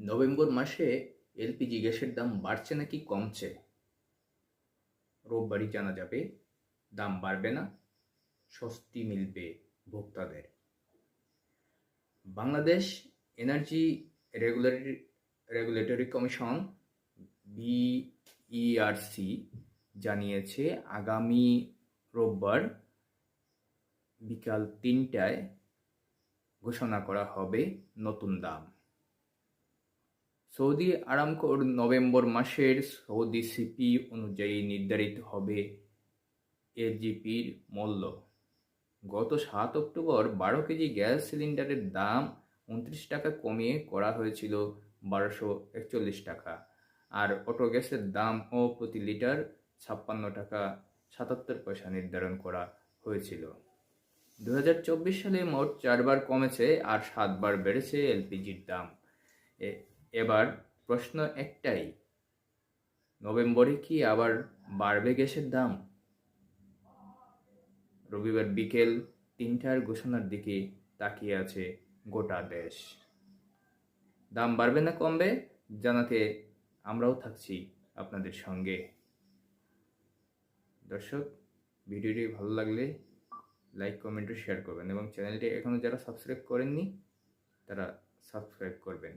November মাসে LPG গ্যাসের দাম বাড়ছে নাকি কমছে? রোববারই জানা যাবে, দাম বাড়বে না, স্বস্তি মিলবে ভোক্তাদের। Bangladesh energy regulatory regulatory commission, BERC, জানিয়েছে আগামী রোববার বিকাল তিনটায় ঘোষণা করা হবে নতুন দাম। সৌদি আরামকোর নভেম্বর মাসের সৌদি সিপি অনুযায়ী নির্ধারিত হবে এলজিপির মূল্য। গত সাত অক্টোবর বারো কেজি গ্যাস সিলিন্ডারের দাম উনত্রিশ টাকা কমিয়ে করা হয়েছিল বারোশো একচল্লিশ টাকা আর অটো গ্যাসের দামও প্রতি লিটার ছাপ্পান্ন টাকা সাতাত্তর পয়সা নির্ধারণ করা হয়েছিল। দু হাজার চব্বিশ সালে মোট চারবার কমেছে আর সাতবার বেড়েছে এলপিজির দাম। এবার প্রশ্ন একটাই, নভেম্বরে কি আবার বাড়বে গ্যাসের দাম? রবিবার বিকেল তিনটার ঘোষণার দিকে তাকিয়ে আছে গোটা দেশ। দাম বাড়বে না কমবে? জানাতে আমরাও থাকছি আপনাদের সঙ্গে। দর্শক, ভিডিওটি ভালো লাগলে লাইক, কমেন্ট শেয়ার করবেন এবং চ্যানেলটি এখনও যারা সাবস্ক্রাইব করেননি, তারা সাবস্ক্রাইব করবেন।